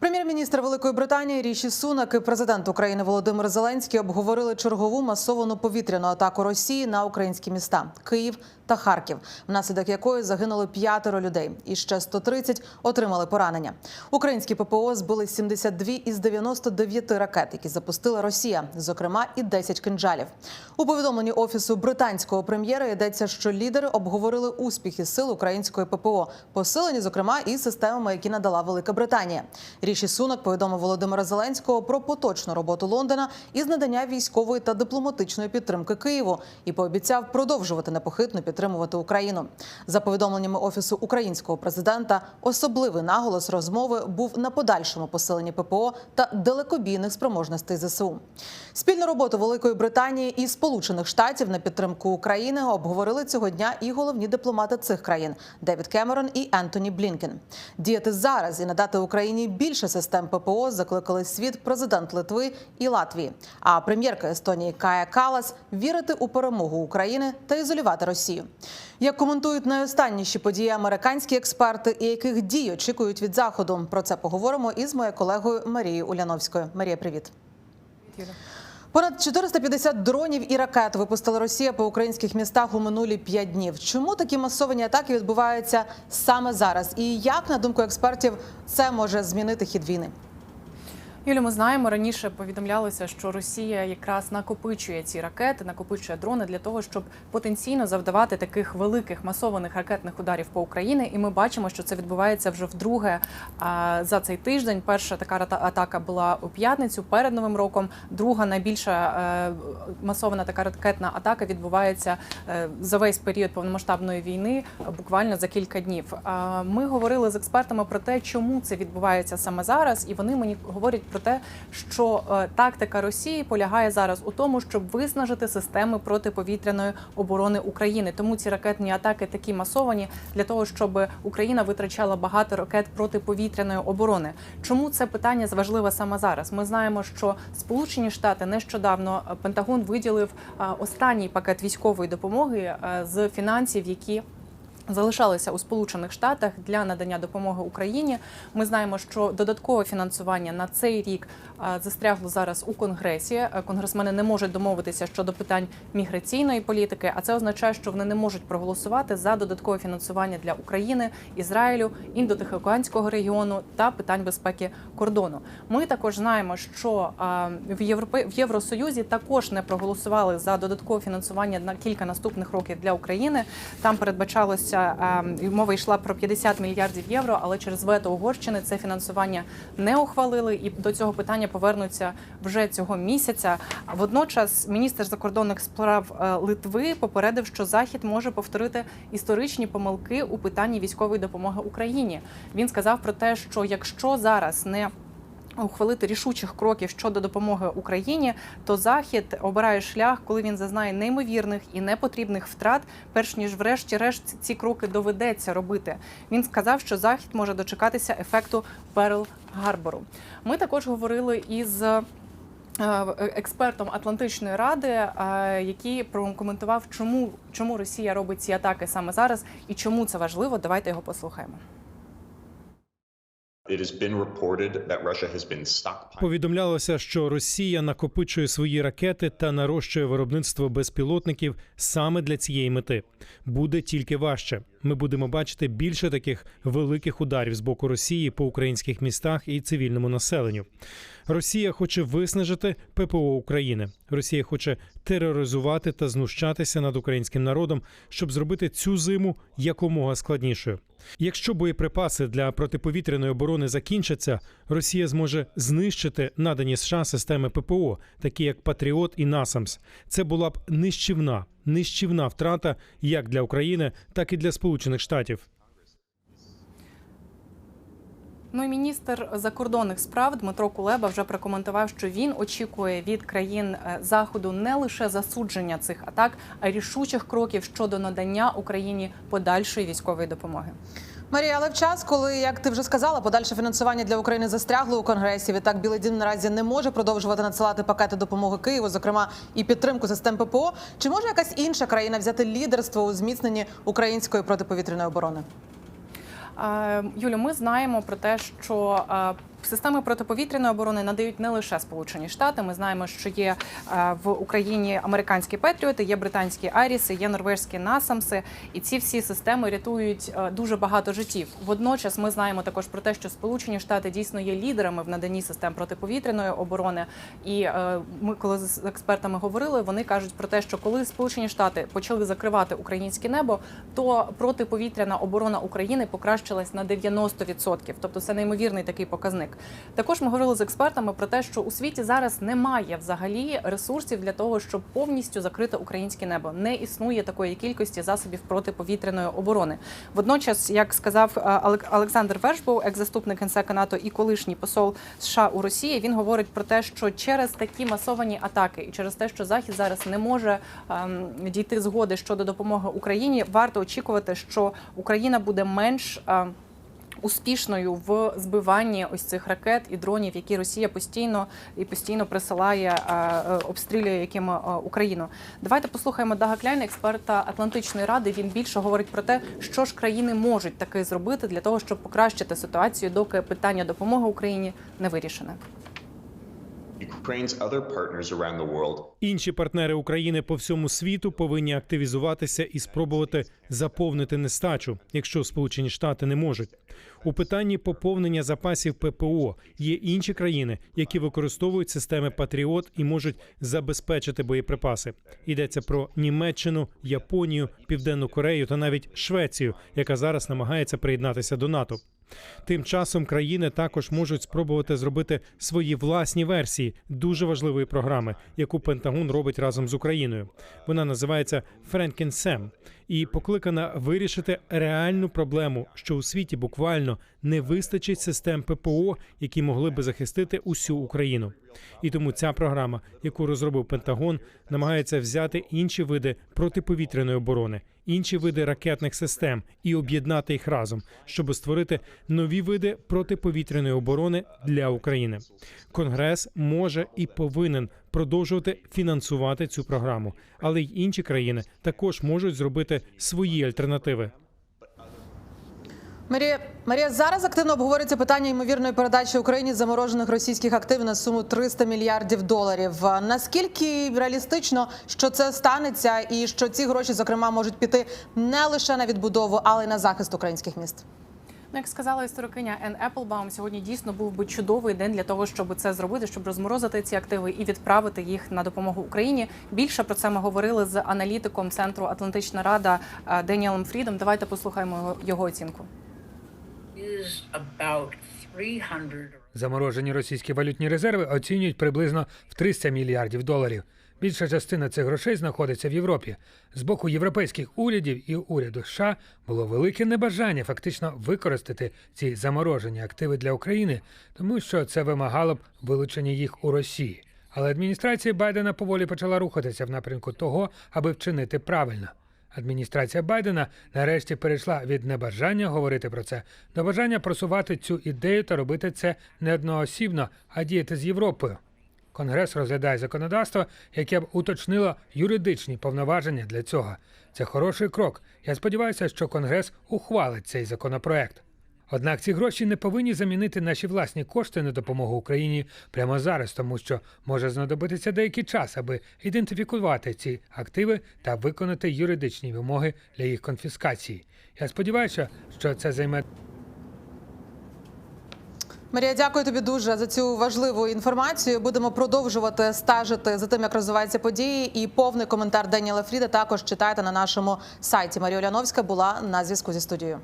Прем'єр-міністр Великої Британії Ріші Сунак і президент України Володимир Зеленський обговорили чергову масовану повітряну атаку Росії на українські міста Київ та Харків, внаслідок якої загинуло п'ятеро людей, і ще 130 отримали поранення. Українські ППО збили 72 із 99 ракет, які запустила Росія, зокрема і 10 кинджалів. У повідомленні офісу британського прем'єра йдеться, що лідери обговорили успіхи сил української ППО, посилені, зокрема, і системами, які надала Велика Британія. Ріші Сунак повідомив Володимира Зеленського про поточну роботу Лондона із надання військової та дипломатичної підтримки Києву і пообіцяв продовжувати непохитно підтримувати Україну. За повідомленнями офісу українського президента, особливий наголос розмови був на подальшому посиленні ППО та далекобійних спроможностей ЗСУ. Спільну роботу Великої Британії і Сполучених Штатів на підтримку України обговорили цього дня і головні дипломати цих країн Девід Кемерон і Ентоні Блінкен. Діяти зараз і надати Україні більше систем ППО закликали світ президент Литви і Латвії. А прем'єрка Естонії Кая Калас вірити у перемогу України та ізолювати Росію. Як коментують найостанніші події американські експерти і яких дій очікують від заходу? Про це поговоримо із моєю колегою Марією Уляновською. Марія, привіт. Понад 450 дронів і ракет випустила Росія по українських містах у минулі п'ять днів. Чому такі масовані атаки відбуваються саме зараз? І як, на думку експертів, це може змінити хід війни? Юлі, ми знаємо раніше повідомлялося, що Росія якраз накопичує ці ракети, накопичує дрони для того, щоб потенційно завдавати таких великих масованих ракетних ударів по Україні. І ми бачимо, що це відбувається вже вдруге а, за цей тиждень. Перша така атака була у п'ятницю перед новим роком. Друга найбільша е, масована така ракетна атака відбувається е, за весь період повномасштабної війни, буквально за кілька днів. Ми говорили з експертами про те, чому це відбувається саме зараз, і вони мені говорять про те, що е, тактика Росії полягає зараз у тому, щоб виснажити системи протиповітряної оборони України. Тому ці ракетні атаки такі масовані для того, щоб Україна витрачала багато ракет протиповітряної оборони. Чому це питання важливе саме зараз? Ми знаємо, що Сполучені Штати нещодавно е, Пентагон виділив е, останній пакет військової допомоги з фінансів, які залишалися у Сполучених Штатах для надання допомоги Україні. Ми знаємо, що додаткове фінансування на цей рік застрягло зараз у Конгресі. Е, Конгресмени не можуть домовитися щодо питань міграційної політики, а це означає, що вони не можуть проголосувати за додаткове фінансування для України, Ізраїлю, індотихоокеанського регіону та питань безпеки кордону. Ми також знаємо, що в Європи в Євросоюзі також не проголосували за додаткове фінансування на кілька наступних років для України. Там передбачалося е, мова йшла про 50 мільярдів євро, але через вето Угорщини це фінансування не ухвалили, і до цього питання повернуться вже цього місяця. Водночас міністр закордонних справ е, Литви попередив, що Захід може повторити історичні помилки у питанні військової допомоги Україні. Він сказав про те, що якщо зараз не Ухвалити рішучих кроків щодо допомоги Україні, то Захід обирає шлях, коли він зазнає неймовірних і непотрібних втрат, перш ніж врешті-решт ці кроки доведеться робити. Він сказав, що Захід може дочекатися ефекту Перл Гарбору. Ми також говорили із. е, Експертом Атлантичної ради, е, який прокоментував, чому, чому Росія робить ці атаки саме зараз і чому це важливо. Давайте його послухаємо. Повідомлялося, що Росія накопичує свої ракети та нарощує виробництво безпілотників саме для цієї мети. Буде тільки важче. Ми будемо бачити більше таких великих ударів з боку Росії по українських містах і цивільному населенню. Росія хоче виснажити ППО України. Росія хоче тероризувати та знущатися над українським народом, щоб зробити цю зиму якомога складнішою. Якщо боєприпаси для протиповітряної оборони закінчаться, Росія зможе знищити надані США системи ППО, такі як Патріот і Насамс. Це була б нищівна, нищівна втрата як для України, так і для Сполучених Штатів. Ну і міністр закордонних справ Дмитро Кулеба вже прокоментував, що він очікує від країн е, заходу не лише засудження цих атак, а й рішучих кроків щодо надання Україні подальшої військової допомоги. Марія, але в час, коли, як ти вже сказала, подальше фінансування для України застрягло у конгресі. Відтак Білий Дім наразі не може продовжувати надсилати пакети допомоги Києву, зокрема і підтримку систем ППО. Чи може якась інша країна взяти лідерство у зміцненні української протиповітряної оборони? Е, Юлю, ми знаємо про те, що е, системи протиповітряної оборони надають не лише Сполучені Штати. Ми знаємо, що є е, в Україні американські Петріоти, є британські Аріси, є норвежські Насамси, і ці всі системи рятують е, дуже багато життів. Водночас ми знаємо також про те, що Сполучені Штати дійсно є лідерами в наданні систем протиповітряної оборони. І е, ми, коли з експертами говорили, вони кажуть про те, що коли Сполучені Штати почали закривати українське небо, то протиповітряна оборона України покращилась на 90%. Тобто це неймовірний такий показник. Також ми говорили з експертами про те, що у світі зараз немає взагалі ресурсів для того, щоб повністю закрити українське небо. Не існує такої кількості засобів протиповітряної оборони. Водночас, як сказав е, Олександр Вершбоу, екс-заступник генсека НАТО і колишній посол США у Росії, він говорить про те, що через такі масовані атаки і через те, що Захід зараз не може ем, дійти згоди щодо допомоги Україні, варто очікувати, що Україна буде менш. ем, Успішною в збиванні ось цих ракет і дронів, які Росія постійно і постійно присилає, е, е, обстрілює якими е, Україну. Давайте послухаємо Дага Кляйна, експерта Атлантичної ради. Він більше говорить про те, що ж країни можуть таки зробити для того, щоб покращити ситуацію, доки питання допомоги Україні не вирішене. Інші партнери України по всьому світу повинні активізуватися і спробувати заповнити нестачу, якщо Сполучені Штати не можуть. У питанні поповнення запасів ППО є інші країни, які використовують системи Патріот і можуть забезпечити боєприпаси. Йдеться про Німеччину, Японію, Південну Корею та навіть Швецію, яка зараз намагається приєднатися до НАТО. Тим часом країни також можуть спробувати зробити свої власні версії дуже важливої програми, яку Пентагон робить разом з Україною. Вона називається Френкінсем і покликана вирішити реальну проблему, що у світі буквально не вистачить систем ППО, які могли би захистити усю Україну. І тому ця програма, яку розробив Пентагон, намагається взяти інші види протиповітряної оборони, інші види ракетних систем і об'єднати їх разом, щоб створити нові види протиповітряної оборони для України. Конгрес може і повинен продовжувати фінансувати цю програму, але й інші країни також можуть зробити свої альтернативи. Марія, Марія, зараз активно обговорюється питання ймовірної передачі Україні заморожених російських активів на суму 300 мільярдів доларів. Наскільки реалістично, що це станеться, і що ці гроші, зокрема, можуть піти не лише на відбудову, але й на захист українських міст? Ну, як сказала історикиня Ен Еплбаум, сьогодні дійсно був би чудовий день для того, щоб це зробити, щоб розморозити ці активи і відправити їх на допомогу Україні. Більше про це ми говорили з аналітиком центру Атлантична Рада е, Деніелом Фрідом. Давайте послухаємо його- оцінку. is about 300 Заморожені російські валютні резерви оцінюють приблизно в 300 мільярдів доларів. Більша частина цих грошей знаходиться в Європі. З боку європейських урядів і уряду США було велике небажання фактично використати ці заморожені активи для України, тому що це вимагало б вилучення їх у Росії. Але адміністрація Байдена поволі почала рухатися в напрямку того, аби вчинити правильно. Адміністрація Байдена нарешті перейшла від небажання говорити про це до бажання просувати цю ідею та робити це не одноосібно, а діяти з Європою. Конгрес розглядає законодавство, яке б уточнило юридичні повноваження для цього. Це хороший крок. Я сподіваюся, що Конгрес ухвалить цей законопроект. Однак ці гроші не повинні замінити наші власні кошти на допомогу Україні прямо зараз, тому що може знадобитися деякий час, аби ідентифікувати ці активи та виконати юридичні вимоги для їх конфіскації. Я сподіваюся, що це займе Марія, дякую тобі дуже за цю важливу інформацію. Будемо продовжувати стежити за тим, як розвиваються події. І повний коментар Даніела Фріда також читайте на нашому сайті. Марія Оляновська була на зв'язку зі студією.